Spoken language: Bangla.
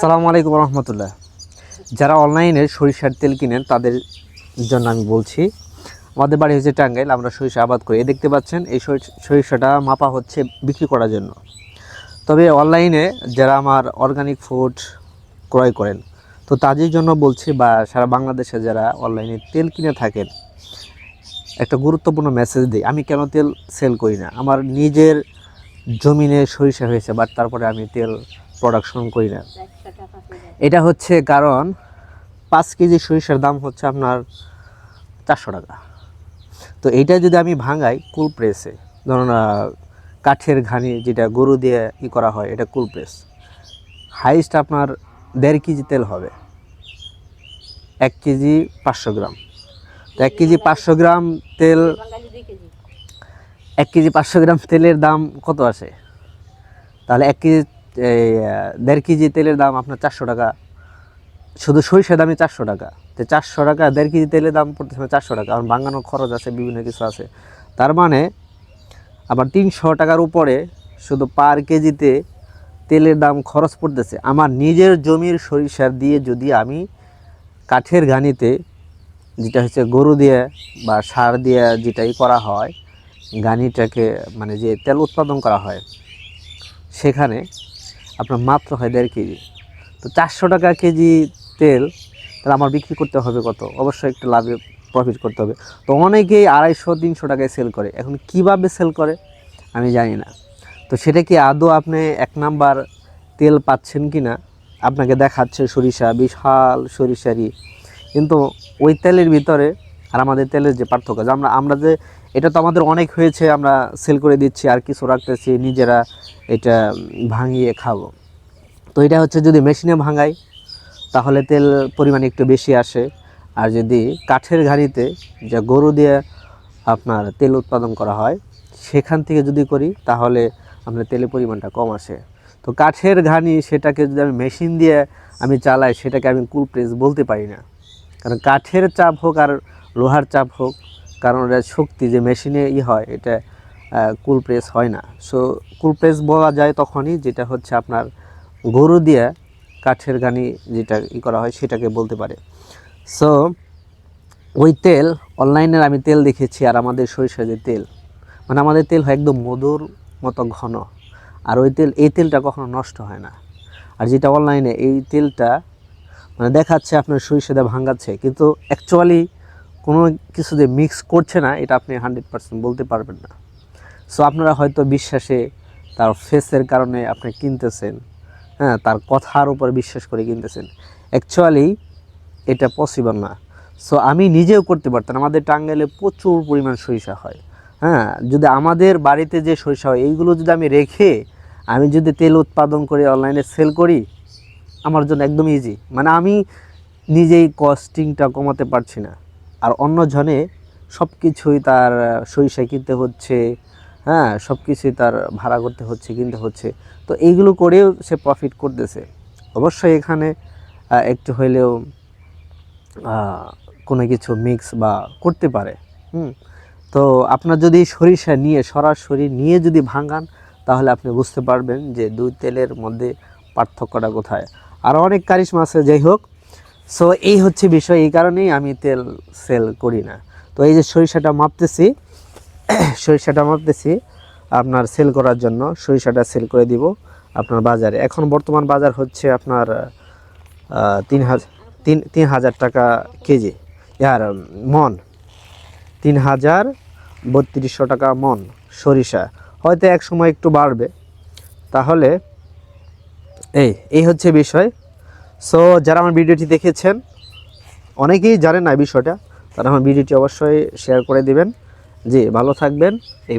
সালামু আলাইকুম রহমতুল্লাহ। যারা অনলাইনে সরিষার তেল কিনেন, তাদের জন্য আমি বলছি, আমাদের বাড়ি হচ্ছে টাঙ্গাইল, আমরা সরিষা আবাদ করি। দেখতে পাচ্ছেন, এই সরিষ- সরিষাটা মাপা হচ্ছে বিক্রি করার জন্য। তবে অনলাইনে যারা আমার অর্গানিক ফুড ক্রয় করেন, তো তাদের জন্য বলছি বা সারা বাংলাদেশে যারা অনলাইনে তেল কিনে থাকেন, একটা গুরুত্বপূর্ণ মেসেজ দিই। আমি কেন তেল সেল করি না? আমার নিজের জমিনে সরিষা হয়েছে বাট তারপরে আমি তেল প্রোডাকশন করি না। এটা হচ্ছে কারণ পাঁচ কেজি সরিষার দাম হচ্ছে আপনার চারশো টাকা। তো এইটা যদি আমি ভাঙাই কুল প্রেসে ধরুন কাঠের ঘানি যেটা গরু দিয়ে ই করা হয় এটা কুল প্রেস হাইস্ট আপনার দেড় কেজি তেল হবে। এক কেজি পাঁচশো গ্রাম। তো এক কেজি পাঁচশো গ্রাম তেল এক কেজি পাঁচশো গ্রাম তেলের দাম কত আসে? তাহলে এক কেজি দেড় কেজি তেলের দাম আপনার চারশো টাকা। শুধু সরিষার দামে চারশো টাকা। তো চারশো টাকা, দেড় কেজি তেলের দাম পড়তে পড়তেছে চারশো টাকা। কারণ বাঙানোর খরচ আছে, বিভিন্ন কিছু আছে। তার মানে আবার তিনশো টাকার উপরে শুধু পার কেজিতে তেলের দাম খরচ পড়তেছে। আমার নিজের জমির সরিষার দিয়ে যদি আমি কাঠের ঘানিতে, যেটা হচ্ছে গরু দিয়ে বা সার দিয়ে যেটাই করা হয় গানিটাকে মানে যে তেল উৎপাদন করা হয়, সেখানে আপনার মাত্র হয় দেড় কেজি। তো চারশো টাকা কেজি তেল, তাহলে আমার বিক্রি করতে হবে কত? অবশ্যই একটু লাভে প্রফিট করতে হবে। তো অনেকেই আড়াইশো, তিনশো টাকায় সেল করে। এখন কীভাবে সেল করে? আমি জানি না। তো সেটা কি আদৌ আপনি এক নাম্বার তেল পাচ্ছেন কি না আপনাকে দেখাচ্ছে সরিষা, বিশাল সরিষারি কিন্তু ওই তেলের ভিতরে আর আমাদের তেলের যে পার্থক্য, যে আমরা আমরা যে এটা তো আমাদের অনেক হয়েছে, আমরা সেল করে দিচ্ছি, আর কিছু রাখতেছি, নিজেরা এটা ভাঙিয়ে খাব। তো এটা হচ্ছে যদি মেশিনে ভাঙাই, তাহলে তেল পরিমাণ একটু বেশি আসে। আর যদি কাঠের ঘাড়িতে যা গরু দিয়ে আপনার তেল উৎপাদন করা হয়, সেখান থেকে যদি করি, তাহলে আপনার তেলের পরিমাণটা কম আসে। তো কাঠের ঘানি সেটাকে যদি আমি মেশিন দিয়ে আমি চালাই, সেটাকে আমি কুল প্রেস বলতে পারি না। কারণ কাঠের চাপ হোক আর লোহার চাপ হোক কারণ এটা শক্তি যে মেশিনে ই হয়, এটা কুল প্রেস হয় না। সো কুল প্রেস বলা যায় তখনই যেটা হচ্ছে আপনার গরু দিয়ে কাঠের গানি যেটা ই করা হয় সেটাকে বলতে পারে। সো ওই তেল অনলাইনের আমি তেল দেখেছি আর আমাদের সরিষা যে তেল মানে আমাদের তেল হয় একদম মধুর মতো ঘন। আর ওই তেল, এই তেলটা কখনো নষ্ট হয় না। আর যেটা অনলাইনে এই তেলটা মানে দেখাচ্ছে আপনার সরিষা দিয়ে ভাঙাচ্ছে, কিন্তু অ্যাকচুয়ালি কোনো কিছু যে মিক্স করছে না, এটা আপনি হান্ড্রেড পার্সেন্ট বলতে পারবেন না। সো আপনারা হয়তো বিশ্বাসে তার ফেসের কারণে আপনি কিনতেছেন হ্যাঁ তার কথার উপর বিশ্বাস করে কিনতেছেন। অ্যাকচুয়ালি এটা পসিবল না। সো আমি নিজেও করতে পারতাম, আমাদের টাঙ্গাইলে প্রচুর পরিমাণ সরিষা হয় হ্যাঁ। যদি আমাদের বাড়িতে যে সরিষা হয়, এইগুলো যদি আমি রেখে আমি যদি তেল উৎপাদন করে অনলাইনে সেল করি, আমার জন্য একদম ইজি মানে আমি নিজেই কস্টিংটা কমাতে পারছি না। আর অন্য জনে সব কিছুই তার সরিষা কিনতে হচ্ছে হ্যাঁ সব কিছুই তার ভাড়া করতে হচ্ছে, কিনতে হচ্ছে। তো এইগুলো করেও সে প্রফিট করতেছে। অবশ্যই এখানে একটু হইলেও কোনো কিছু মিক্স বা করতে পারে। হুম, তো আপনার যদি সরিষা নিয়ে, সরাসরি নিয়ে যদি ভাঙান, তাহলে আপনি বুঝতে পারবেন যে দুই তেলের মধ্যে পার্থক্যটা কোথায়। আর অনেক কারিশমা আছে, যাই হোক। সো এই হচ্ছে বিষয়, এই কারণেই আমি তেল সেল করি না। তো এই যে সরিষাটা মাপতেছি সরিষাটা মাপতেছি, আপনার সেল করার জন্য সরিষাটা সেল করে দিব আপনার বাজারে। এখন বর্তমান বাজার হচ্ছে আপনার তিন হাজার তিন তিন হাজার টাকা কেজি। আর মন, তিন হাজার বত্রিশশো টাকা মন সরিষা। হয়তো এক সময় একটু বাড়বে। তাহলে, এই এই হচ্ছে বিষয়। সো যারা আমার ভিডিওটি দেখেছেন, অনেকেই জানেন না বিষয়টা, তারা আমার ভিডিওটি অবশ্যই শেয়ার করে দেবেন। জি, ভালো থাকবেন। এই